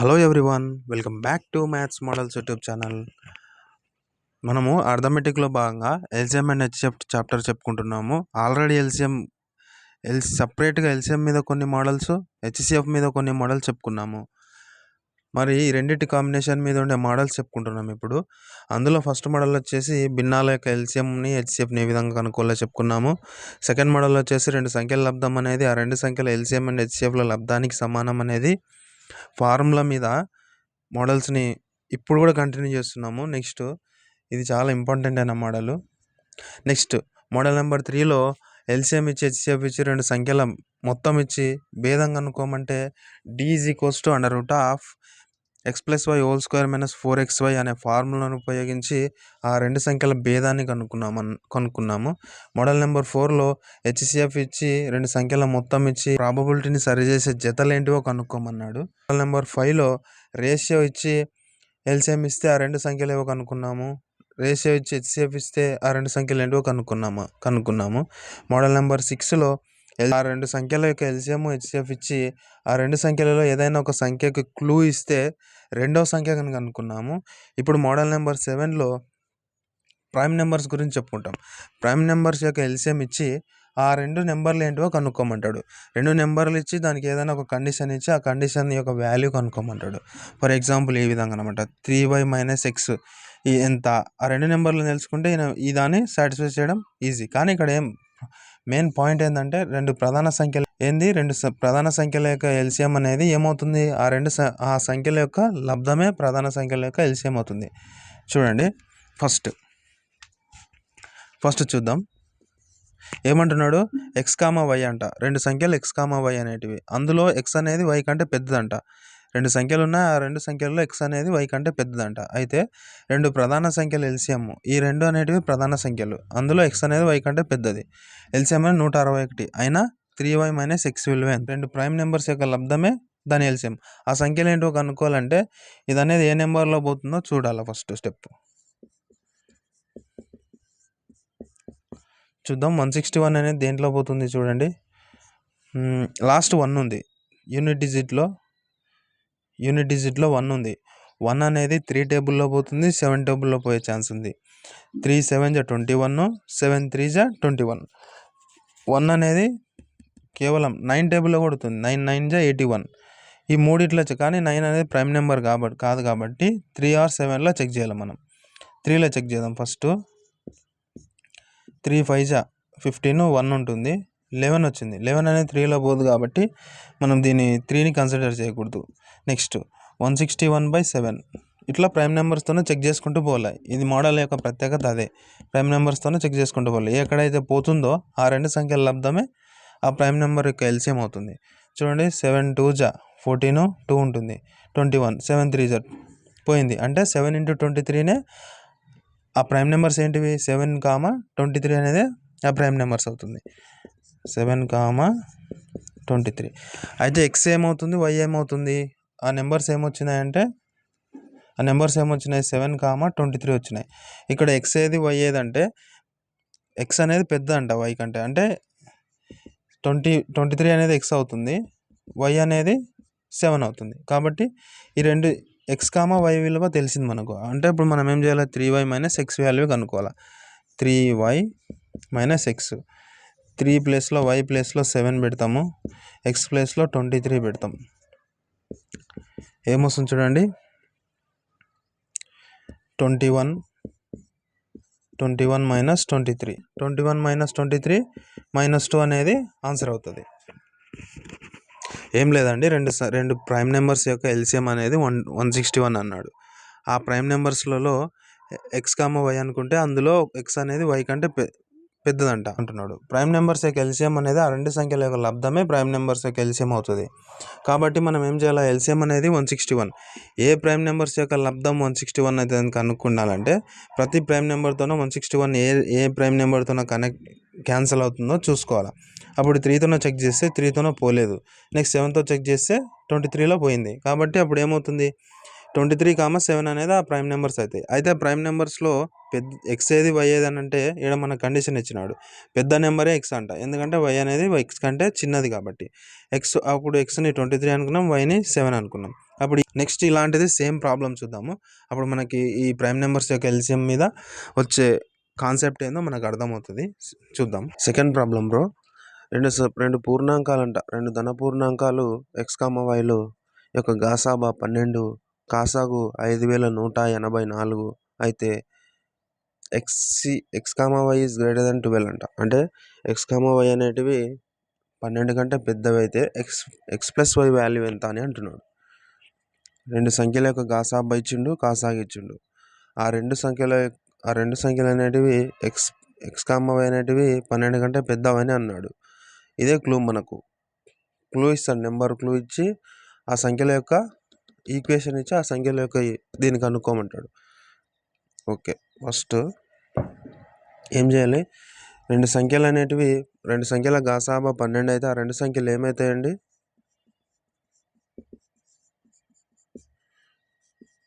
Hello everyone welcome back to maths models YouTube channel మనము అర్థమెటిక్లో భాగంగా ఎల్సిఎం అండ్ హెచ్ఎఫ్ చాప్టర్ చెప్పుకుంటున్నాము. Already LCM L సపరేట్గా LCM మీద కొన్ని మోడల్స్ హెచ్సిఎఫ్ మీద కొన్ని మోడల్స్ చెప్పుకున్నాము. మరి ఈ రెండింటి కాంబినేషన్ మీద ఉండే మోడల్స్ చెప్పుకుంటున్నాం ఇప్పుడు. అందులో ఫస్ట్ మోడల్ వచ్చేసి భిన్నాల యొక్క ఎల్సిఎంని హెచ్సిఎఫ్ని ఏ విధంగా కనుక్కోవాలో చెప్పుకున్నాము. సెకండ్ మోడల్ వచ్చేసి రెండు సంఖ్యల లబ్ధం అనేది ఆ రెండు సంఖ్యల ఎల్సిఎం అండ్ హెచ్సిఎఫ్ల లబ్ధానికి సమానం అనేది ఫార్ములా మీద మోడల్స్ని ఇప్పుడు కూడా కంటిన్యూ చేస్తున్నాము. నెక్స్ట్ ఇది చాలా ఇంపార్టెంట్ అయిన మోడల్. నెక్స్ట్ మోడల్ నెంబర్ త్రీలో ఎల్సిఎం ఇచ్చి హెచ్సిఎఫ్ ఇచ్చి రెండు సంఖ్యల మొత్తం ఇచ్చి భేదం కనుక్కోమంటే DG is equals to under root of x plus y whole square minus four x y అనే ఫార్ములాను ఉపయోగించి ఆ రెండు సంఖ్యల భేదాన్ని కనుక్కున్నాము కనుక్కున్నాము. మోడల్ నెంబర్ ఫోర్లో హెచ్సిఎఫ్ ఇచ్చి రెండు సంఖ్యల మొత్తం ఇచ్చి ప్రాబబిలిటీని సరిచేసే జతలు ఏంటివో కనుక్కోమన్నాడు. మోడల్ నెంబర్ ఫైవ్లో రేషియో ఇచ్చి ఎల్సిఎం ఇస్తే ఆ రెండు సంఖ్యలు ఏవో కనుక్కున్నాము? రేషియో ఇచ్చి హెచ్సిఎఫ్ ఇస్తే ఆ రెండు సంఖ్యలు ఏంటివో కనుక్కున్నాము కనుక్కున్నాము. మోడల్ నెంబర్ సిక్స్లో ఆ రెండు సంఖ్యల యొక్క ఎల్సిఎం హెచ్సిఎఫ్ ఇచ్చి ఆ రెండు సంఖ్యలలో ఏదైనా ఒక సంఖ్యకు క్లూ ఇస్తే రెండవ సంఖ్య కనుక అనుకున్నాము. ఇప్పుడు మోడల్ నెంబర్ సెవెన్లో ప్రైమ్ నెంబర్స్ గురించి చెప్పుకుంటాం. ప్రైమ్ నెంబర్స్ యొక్క ఎల్సిఎం ఇచ్చి ఆ రెండు నెంబర్లు ఏంటివో కనుక్కోమంటాడు. రెండు నెంబర్లు ఇచ్చి దానికి ఏదైనా ఒక కండిషన్ ఇచ్చి ఆ కండిషన్ యొక్క వాల్యూ కనుక్కోమంటాడు. ఫర్ ఎగ్జాంపుల్ ఈ విధంగా అనమాట త్రీ వై మైనస్ ఎక్స్ ఎంత? ఆ రెండు నెంబర్లు తెలుసుకుంటే ఈ దాన్ని సాటిస్ఫై చేయడం ఈజీ. కానీ ఇక్కడ ఏం మెయిన్ పాయింట్ ఏంటంటే రెండు ప్రధాన సంఖ్యలు ఏంది? రెండు ప్రధాన సంఖ్యల యొక్క ఎల్సిఎం అనేది ఏమవుతుంది? ఆ రెండు ఆ సంఖ్యల యొక్క లబ్ధమే ప్రధాన సంఖ్యల యొక్క ఎల్సిఎం అవుతుంది. చూడండి. ఫస్ట్ ఫస్ట్ చూద్దాం. ఏమంటున్నాడు? ఎక్స్ కామా వై అంట. రెండు సంఖ్యలు ఎక్స్ కామా వై అనేటివి. అందులో ఎక్స్ అనేది వై కంటే పెద్దదంట. రెండు సంఖ్యలు ఉన్నాయి ఆ రెండు సంఖ్యల్లో ఎక్స్ అనేది వై కంటే పెద్దదంట. అయితే రెండు ప్రధాన సంఖ్యలు ఎల్సిఎం ఈ రెండు అనేటివి ప్రధాన సంఖ్యలు. అందులో ఎక్స్ అనేది వై కంటే పెద్దది. ఎల్సిఎం అనేది నూట అరవై ఒకటి. అయినా త్రీ వై మైనస్ ఎక్స్ విలువ. రెండు ప్రైమ్ నెంబర్స్ యొక్క లబ్ధమే దాని ఎల్సిఎం ఆ సంఖ్యలు ఏంటో కనుక్కోవాలంటే ఇది అనేది ఏ నెంబర్లో పోతుందో చూడాలి ఫస్ట్ స్టెప్. చూద్దాం వన్ సిక్స్టీ వన్ అనేది దేంట్లో పోతుంది చూడండి. లాస్ట్ వన్ ఉంది. యూనిట్ డిజిట్లో యూనిట్ డిజిట్లో వన్ ఉంది. వన్ అనేది త్రీ టేబుల్లో పోతుంది సెవెన్ టేబుల్లో పోయే ఛాన్స్ ఉంది. త్రీ సెవెన్ జా ట్వంటీ వన్ సెవెన్ త్రీ జా ట్వంటీ వన్. వన్ అనేది కేవలం నైన్ టేబుల్లో కొడుతుంది నైన్ నైన్ జా ఎయిటీ వన్. ఈ మూడిట్లో కానీ నైన్ అనేది ప్రైమ్ నెంబర్ కాబట్టి కాదు కాబట్టి త్రీ ఆర్ సెవెన్లో చెక్ చేయాలి మనం. త్రీలో చెక్ చేద్దాం ఫస్ట్. త్రీ ఫైవ్ జా ఫిఫ్టీన్ వన్ ఉంటుంది. లెవెన్ వచ్చింది. లెవెన్ అనేది త్రీలో పోదు కాబట్టి మనం దీన్ని త్రీని కన్సిడర్ చేయకూడదు. Next one sixty one by seven. ఇట్లా ప్రైమ్ నెంబర్స్తోనే చెక్ చేసుకుంటూ పోవాలి. ఇది మోడల్ యొక్క ప్రత్యేకత అదే. ప్రైమ్ నెంబర్స్తోనే చెక్ చేసుకుంటూ పోవాలి. ఎక్కడైతే పోతుందో ఆ రెండు సంఖ్యల లబ్ధమే ఆ ప్రైమ్ నెంబర్ యొక్క ఎల్సిఎం అవుతుంది. చూడండి సెవెన్ టూ జా ఫోర్టీన్ టూ ఉంటుంది. ట్వంటీ వన్ సెవెన్ త్రీ జా పోయింది. అంటే సెవెన్ ఇంటూ ట్వంటీ త్రీనే ఆ ప్రైమ్ నెంబర్స్ ఏంటివి? సెవెన్ కామా ట్వంటీ త్రీ అనేది ఆ ప్రైమ్ నెంబర్స్ అవుతుంది. Seven comma twenty three. అయితే ఎక్స్ ఏమవుతుంది? వై ఏమవుతుంది? ఆ నెంబర్స్ ఏమొచ్చినాయంటే ఆ నెంబర్స్ ఏమొచ్చినాయి? సెవెన్ కామా ట్వంటీ త్రీ వచ్చినాయి. ఇక్కడ ఎక్స్ ఏది వై ఏది అంటే ఎక్స్ అనేది పెద్ద అంట వై కంటే. అంటే ట్వంటీ ట్వంటీ త్రీ అనేది ఎక్స్ అవుతుంది వై అనేది సెవెన్ అవుతుంది. కాబట్టి ఈ రెండు ఎక్స్ కామా వై విలువ తెలిసింది మనకు. అంటే ఇప్పుడు మనం ఏం చేయాలి? Three y minus x value కనుక్కోవాలి. Three y minus x three ప్లేస్లో వై ప్లేస్లో సెవెన్ పెడతాము. ఎక్స్ ప్లేస్లో ట్వంటీ త్రీ పెడతాం. ఏమొస్తుంది చూడండి. Twenty one twenty one minus twenty three twenty one minus twenty three minus two అనేది ఆన్సర్ అవుతుంది. ఏం లేదండి రెండు రెండు ప్రైమ్ నెంబర్స్ యొక్క ఎల్సిఎం అనేది వన్ వన్ సిక్స్టీ వన్ అన్నాడు. ఆ ప్రైమ్ నెంబర్స్లలో ఎక్స్ కామ వై అనుకుంటే అందులో ఎక్స్ అనేది వై కంటే పె పెద్దదంట అంటున్నాడు. ప్రైమ్ నెంబర్స్ యొక్క ఎల్సిఎం అనేది ఆ రెండు సంఖ్యల యొక్క లబ్ధమే ప్రైమ్ నెంబర్స్ యొక్క ఎల్సిఎం అవుతుంది. కాబట్టి మనం ఏం చేయాలి? ఎల్సిఎం అనేది వన్ సిక్స్టీ వన్. ఏ ప్రైమ్ నెంబర్స్ యొక్క లబ్ధం వన్ సిక్స్టీ వన్ అయితే కనుక్కుండాలంటే ప్రతి ప్రైమ్ నెంబర్తోనో వన్ సిక్స్టీ వన్ ఏ ఏ ప్రైమ్ నెంబర్తోనో కనెక్ట్ క్యాన్సిల్ అవుతుందో చూసుకోవాలి. అప్పుడు త్రీతోనో చెక్ చేస్తే త్రీతోనో పోలేదు. నెక్స్ట్ సెవెన్తో చెక్ చేస్తే ట్వంటీ త్రీలో పోయింది. కాబట్టి అప్పుడు ఏమవుతుంది? ట్వంటీ త్రీ కామ సెవెన్ అనేది ఆ ప్రైమ్ నెంబర్స్ అవుతాయి అయితే ప్రైమ్ నెంబర్స్లో పెద్ద ఎక్స్ ఏది వై ఏది అని అంటే ఇక్కడ మన కండిషన్ ఇచ్చినాడు. పెద్ద నెంబరే ఎక్స్ అంట. ఎందుకంటే వై అనేది ఎక్స్ కంటే చిన్నది కాబట్టి. ఎక్స్ అప్పుడు ఎక్స్ని ట్వంటీ త్రీ అనుకున్నాం వైని సెవెన్ అనుకున్నాం. అప్పుడు నెక్స్ట్ ఇలాంటిది సేమ్ ప్రాబ్లం చూద్దాము. అప్పుడు మనకి ఈ ప్రైమ్ నెంబర్స్ యొక్క ఎల్సిఎం మీద వచ్చే కాన్సెప్ట్ ఏందో మనకు అర్థమవుతుంది. చూద్దాం. Second problem bro. రెండు రెండు పూర్ణాంకాలు అంట రెండు ధన పూర్ణాంకాలు ఎక్స్ కామ వైలు యొక్క గాసాబా పన్నెండు కాసాగు ఐదు వేల నూట ఎనభై నాలుగు అయితే XC x comma y is greater than twelve అంట. అంటే ఎక్స్ కామా వై అనేటివి పన్నెండు కంటే పెద్దవి అయితే x x plus y value ఎంత అని అంటున్నాడు. రెండు సంఖ్యల యొక్క గాసాబ్ ఇచ్చిండు కాసాగ్ ఇచ్చిండు. ఆ రెండు సంఖ్యల ఆ రెండు సంఖ్యలు అనేటివి ఎక్స్ ఎక్స్ కామా వై అనేటివి పన్నెండు కంటే పెద్దవని అన్నాడు. ఇదే క్లూ మనకు. క్లూ ఇస్తాడు నెంబర్ క్లూ ఇచ్చి ఆ సంఖ్యల యొక్క ఈక్వేషన్ ఇచ్చి ఆ సంఖ్యల యొక్క దీన్ని కనుక్కోమంటాడు ఓకే ఫస్ట్ ఏం చేయాలి? రెండు సంఖ్యలు అనేటివి రెండు సంఖ్యల గాసాబా పన్నెండు అయితే ఆ రెండు సంఖ్యలు ఏమవుతాయండి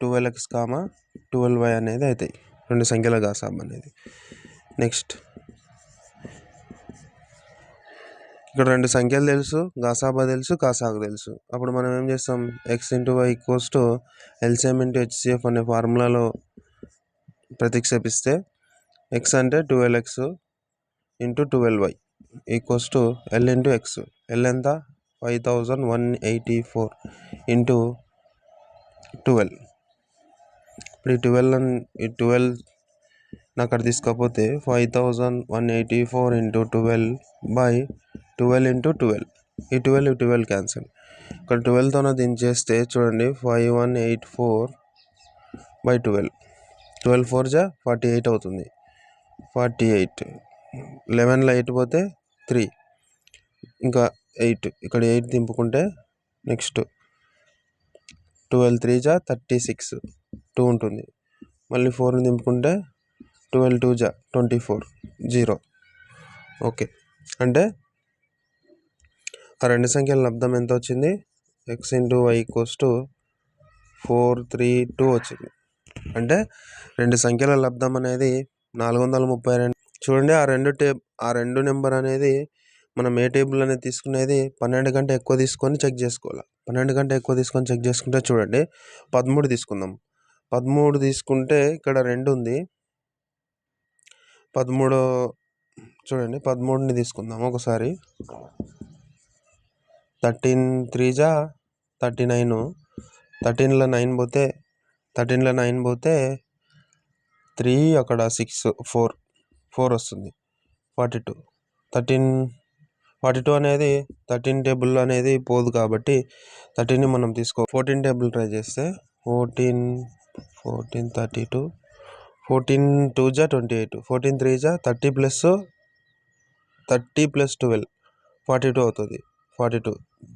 twelve x comma twelve y అనేది అవుతాయి రెండు సంఖ్యల గాసాబా అనేది. నెక్స్ట్ ఇక్కడ రెండు సంఖ్యలు తెలుసు. గాసాబా తెలుసు కాసాకు తెలుసు. అప్పుడు మనం ఏం చేస్తాం? X into y equals to LCM into HCF అనే ఫార్ములాలో ప్రతిక్షేపిస్తే ఎక్స్ అంటే twelve x into twelve y equals to L into x L ఎంత? Five thousand one eighty four into twelve ఇప్పుడు ఈ ట్వెల్వ్ ఈ ట్వెల్వ్ నాకు అక్కడ తీసుకోకపోతే five thousand one eighty four into twelve by twelve into twelve. ఈ twelve twelve cancel. ఇక్కడ ట్వెల్వ్తోనే దీన్ని చేస్తే చూడండి five one eight four by twelve. Twelve four జా ఫార్టీ ఎయిట్ అవుతుంది. Forty eight. లెవెన్లో ఎయిట్ పోతే త్రీ. ఇంకా ఎయిట్. ఇక్కడ ఎయిట్ దింపుకుంటే నెక్స్ట్. ట్వెల్వ్ త్రీ జా థర్టీ సిక్స్. టూ ఉంటుంది. మళ్ళీ ఫోర్ని దింపుకుంటే ట్వెల్వ్ టూ జా ట్వంటీ ఫోర్ జీరో. ఓకే. అంటే ఆ రెండు సంఖ్యల లబ్ధం ఎంత వచ్చింది? X into y equals to four three two వచ్చింది. అంటే రెండు సంఖ్యల లబ్ధం అనేది నాలుగు వందల ముప్పై రెండు. చూడండి ఆ రెండు టేబ్ ఆ రెండు నెంబర్ అనేది మనం ఏ టేబుల్ అనేది తీసుకునేది? పన్నెండు కంటే ఎక్కువ తీసుకొని చెక్ చేసుకోవాలి? పన్నెండు కంటే ఎక్కువ తీసుకొని చెక్ చేసుకుంటే చూడండి పదమూడు తీసుకుందాం. పదమూడు తీసుకుంటే ఇక్కడ రెండు ఉంది. పదమూడు చూడండి పదమూడుని తీసుకుందాం ఒకసారి. థర్టీన్ త్రీ జా థర్టీ నైన్. థర్టీన్లో నైన్ పోతే థర్టీన్లో నైన్ పోతే త్రీ అక్కడ సిక్స్ ఫోర్ ఫోర్ వస్తుంది. Forty two. Thirteen forty two అనేది థర్టీన్ టేబుల్ అనేది పోదు కాబట్టి థర్టీన్ని మనం తీసుకో ఫోర్టీన్ టేబుల్ ట్రై చేస్తే fourteen fourteen thirty two. Fourteen two జా ట్వంటీ ఎయిట్ ఫోర్టీన్ త్రీ జా thirty plus thirty plus twelve forty two అవుతుంది. ఫార్టీ టూ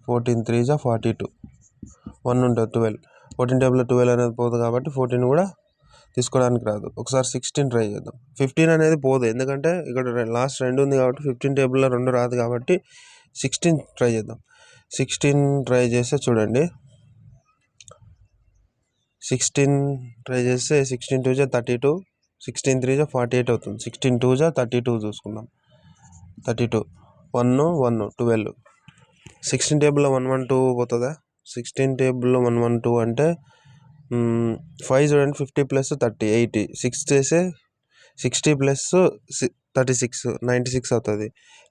ఫోర్టీన్ త్రీ జా ఫార్టీ టూ వన్ ఉంటుంది ట్వెల్వ్. ఫోర్టీన్ టేబుల్లో ట్వెల్వ్ అనేది పోదు కాబట్టి ఫోర్టీన్ కూడా తీసుకోవడానికి రాదు. ఒకసారి సిక్స్టీన్ ట్రై చేద్దాం. ఫిఫ్టీన్ అనేది పోదు. ఎందుకంటే ఇక్కడ లాస్ట్ రెండు ఉంది కాబట్టి ఫిఫ్టీన్ టేబుల్లో రెండు రాదు కాబట్టి సిక్స్టీన్ ట్రై చేద్దాం. సిక్స్టీన్ ట్రై చేస్తే చూడండి. సిక్స్టీన్ ట్రై చేస్తే సిక్స్టీన్ టూ జా థర్టీ టూ సిక్స్టీన్ త్రీ జా ఫార్టీ ఎయిట్ అవుతుంది. సిక్స్టీన్ టూ జా థర్టీ టూ చూసుకుందాం. Thirty two one one twelve sixteen టేబుల్లో వన్ వన్ టూ పోతుందా? సిక్స్టీన్ టేబుల్లో వన్ వన్ టూ అంటే ఫైవ్ చూడండి fifty plus thirty eighty six చేస్తే sixty plus thirty six ninety six అవుతుంది.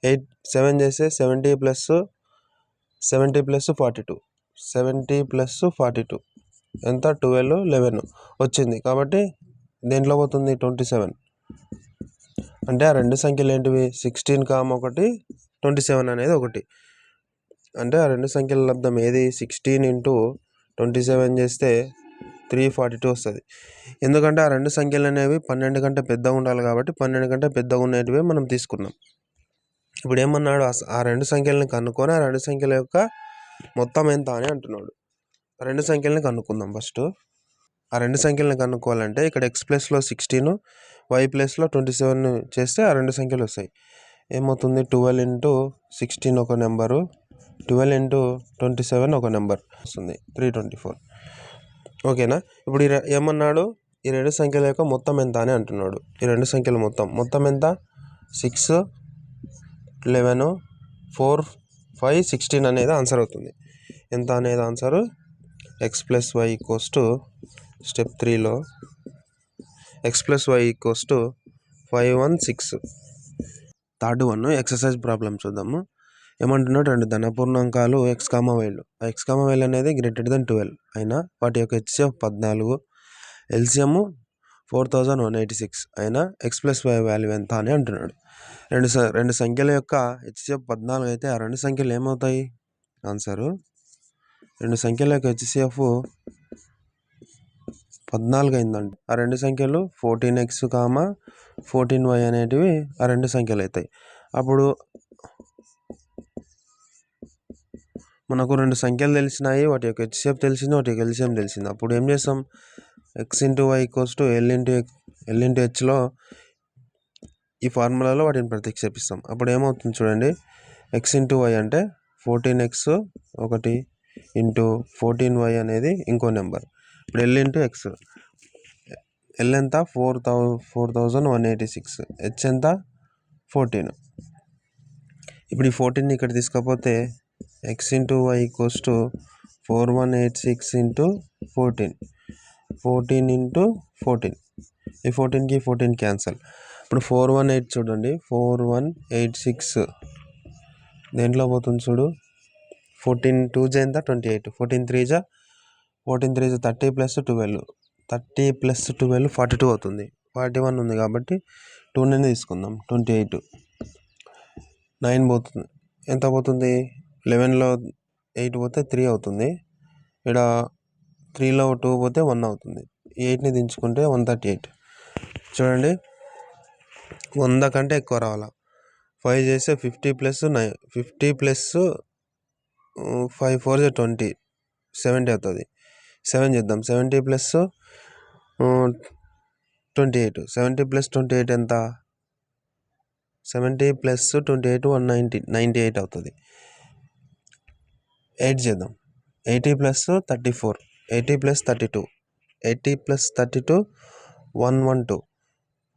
ఎయిట్ సెవెన్ చేస్తే seventy plus seventy plus forty two seventy plus forty two ఎంత? Twelve eleven వచ్చింది. కాబట్టి దేంట్లో పోతుంది? Twenty seven. అంటే ఆ రెండు సంఖ్యలు ఏంటివి? సిక్స్టీన్ కామ్ ఒకటి ట్వంటీ సెవెన్ అనేది ఒకటి. అంటే ఆ రెండు సంఖ్యల లబ్ధం ఏది? సిక్స్టీన్ ఇంటూ ట్వంటీ సెవెన్ చేస్తే త్రీ ఫార్టీ టూ వస్తుంది. ఎందుకంటే ఆ రెండు సంఖ్యలు అనేవి పన్నెండు కంటే పెద్దగా ఉండాలి కాబట్టి పన్నెండు కంటే పెద్దగా ఉండేటివి మనం తీసుకున్నాం. ఇప్పుడు ఏమన్నాడు? ఆ రెండు సంఖ్యలను కనుక్కొని ఆ రెండు సంఖ్యల యొక్క మొత్తం ఎంత అని అంటున్నాడు. రెండు సంఖ్యలను కనుక్కుందాం ఫస్ట్. ఆ రెండు సంఖ్యలను కనుక్కోవాలంటే ఇక్కడ ఎక్స్ ప్లస్లో సిక్స్టీన్ వై ప్లస్లో ట్వంటీ సెవెన్ చేస్తే ఆ రెండు సంఖ్యలు వస్తాయి. ఏమవుతుంది? ట్వెల్వ్ ఇంటూ సిక్స్టీన్ ఒక number twelve into twenty seven ఒక నెంబర్ వస్తుంది. త్రీ ట్వంటీ ఫోర్ ఓకేనా? ఇప్పుడు ఈ ఏమన్నాడు? ఈ రెండు సంఖ్యల యొక్క మొత్తం ఎంత అని అంటున్నాడు. ఈ రెండు సంఖ్యల మొత్తం. మొత్తం ఎంత? Six eleven four five sixteen అనేది ఆన్సర్ అవుతుంది. ఎంత అనేది answer x plus y equals to step త్రీలో x plus y equals to five one six third one exercise problem చూద్దాము. ఏమంటున్నాడు? రెండు ధనపూర్ణాంకాలు ఎక్స్ కామ వైలు ఎక్స్ కామ వైల్ అనేది గ్రేటర్ దెన్ ట్వెల్వ్ అయినా? వాటి యొక్క హెచ్సిఎఫ్ పద్నాలుగు. LCM four thousand one eighty six అయినా? ఎక్స్ ప్లస్ వై వాల్యూ ఎంత అని అంటున్నాడు. రెండు స రెండు సంఖ్యల యొక్క హెచ్సిఎఫ్ పద్నాలుగు అయితే ఆ రెండు సంఖ్యలు ఏమవుతాయి? ఆన్సరు రెండు సంఖ్యలకు యొక్క హెచ్సిఎఫ్ పద్నాలుగు అయిందండి. ఆ రెండు సంఖ్యలు fourteen x comma fourteen y అనేటివి ఆ రెండు సంఖ్యలు అవుతాయి. అప్పుడు మనకు రెండు సంఖ్యలు తెలిసినాయి వాటి యొక్క హెచ్సిఎఫ్ తెలిసింది వాటి యొక్క ఎల్సిఎం తెలిసింది. అప్పుడు ఏం చేస్తాం? X into y equals to L into L into హెచ్లో ఈ ఫార్ములాలో వాటిని ప్రతిక్షేపిస్తాం. అప్పుడు ఏమవుతుంది చూడండి? ఎక్స్ ఇంటూ వై అంటే ఫోర్టీన్ ఎక్స్ ఒకటి ఇంటూ ఫోర్టీన్ వై అనేది ఇంకో నెంబర్. ఇప్పుడు ఎల్ ఇంటూ ఎక్స్. ఎల్ ఎంత? Four thou four thousand one eighty six. H ఎంత? ఫోర్టీన్. ఇప్పుడు ఈ ఫోర్టీన్ ఇక్కడ తీసుకపోతే x into y equals to four one eight six into fourteen. Fourteen into fourteen. ఈ ఫోర్టీన్కి ఫోర్టీన్ క్యాన్సల్. ఇప్పుడు ఫోర్ వన్ ఎయిట్ చూడండి. Four one eight six. దేంట్లో పోతుంది చూడు? ఫోర్టీన్ టూ జా ఎంత? Twenty eight. ఫోర్టీన్ త్రీ జా? ఫోర్టీన్ త్రీ జా thirty plus twelve. Thirty plus twelve forty two అవుతుంది. ఫార్టీ వన్ ఉంది కాబట్టి టూ నైన్ తీసుకుందాం. Twenty eight. నైన్ పోతుంది. ఎంత పోతుంది? లెవెన్లో ఎయిట్ పోతే త్రీ అవుతుంది. ఇక్కడ త్రీలో టూ పోతే వన్ అవుతుంది. ఎయిట్ని దించుకుంటే వన్ థర్టీ ఎయిట్. చూడండి. వంద కంటే ఎక్కువ రావాలా? ఫైవ్ చేస్తే fifty plus nine fifty plus five four twenty seventy అవుతుంది. సెవెన్ చేద్దాం. Seventy plus twenty eight seventy plus twenty eight ఎంత? Seventy plus twenty eight one ninety ninety eight అవుతుంది. ఎయిట్ చేద్దాం. Eighty plus thirty four eighty plus thirty two eighty plus thirty two one one two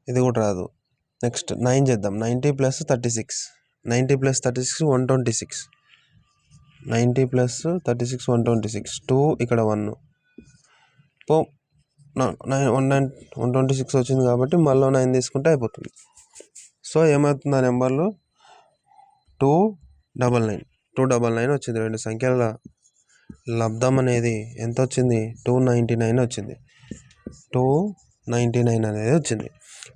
ఇది కూడా రాదు. Next nine చేద్దాం. Ninety plus thirty six ninety plus thirty six one twenty six ninety plus thirty six one twenty six. Two ఇక్కడ one. పో nine one nine one twenty six వచ్చింది కాబట్టి మళ్ళీ nine తీసుకుంటే అయిపోతుంది. సో ఏమవుతుంది ఆ నెంబర్లు? Two double nine. Two double nine వచ్చింది. రెండు సంఖ్యల లబ్ధం అనేది ఎంత వచ్చింది? టూ నైంటీ నైన్ వచ్చింది. టూ నైంటీ నైన్ అనేది వచ్చింది.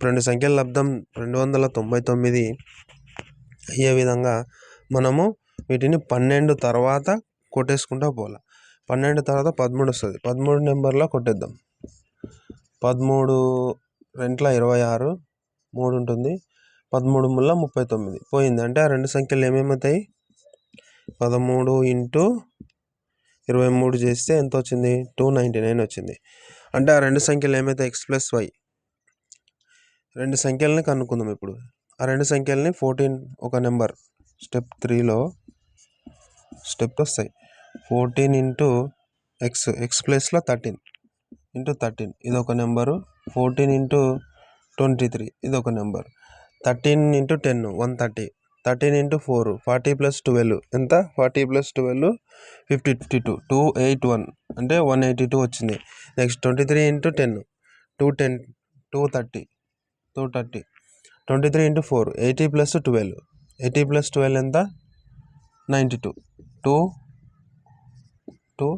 రెండు సంఖ్యల లబ్ధం రెండు వందల తొంభై తొమ్మిది. అయ్యే విధంగా మనము వీటిని పన్నెండు తర్వాత కొట్టేసుకుంటా పోవాలి. పన్నెండు తర్వాత పదమూడు వస్తుంది. పదమూడు నెంబర్లో కొట్టేద్దాం. పదమూడు రెంట్ల ఇరవై ఆరు మూడు ఉంటుంది. పదమూడు ముళ్ళ ముప్పై తొమ్మిది. పోయింది. అంటే ఆ రెండు సంఖ్యలు ఏమేమవుతాయి పదమూడు ఇంటూ ఇరవై మూడు చేస్తే ఎంత వచ్చింది? టూ నైంటీ నైన్ వచ్చింది. అంటే ఆ రెండు సంఖ్యలు ఏమైతే ఎక్స్ ప్లస్ వై? రెండు సంఖ్యలని కనుక్కుందాం ఇప్పుడు. ఆ రెండు సంఖ్యలని ఫోర్టీన్ ఒక నెంబర్ స్టెప్ త్రీలో స్టెప్ వస్తాయి. ఫోర్టీన్ ఇంటూ ఎక్స్ ఎక్స్ ప్లేస్లో థర్టీన్. ఇంటూ థర్టీన్ ఇది ఒక number. Fourteen into twenty three ఇది ఒక number. Thirteen into ten one thirty. Thirteen into four forty plus twelve. ఎంత? Forty plus twelve fifty fifty two. Two eight one. అంటే one eighty two వచ్చింది. Next twenty three into ten two ten two thirty two thirty. Twenty three into four eighty plus twelve. Eighty plus twelve ఎంత? Ninety two. Two two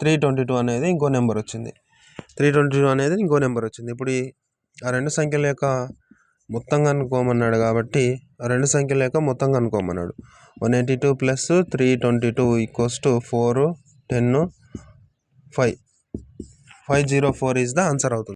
three twenty two అనేది ఇంకో number వచ్చింది. Three twenty two అనేది ఇంకో number వచ్చింది. ఇప్పుడు ఆ రెండు సంఖ్యల యొక్క మొత్తం కనుక్కోమన్నాడు కాబట్టి ఆ రెండు సంఖ్యల యొక్క మొత్తం కనుక్కోమన్నాడు. One eighty two plus three twenty two equals to four ten five. Five zero four is the answer అవుతుంది.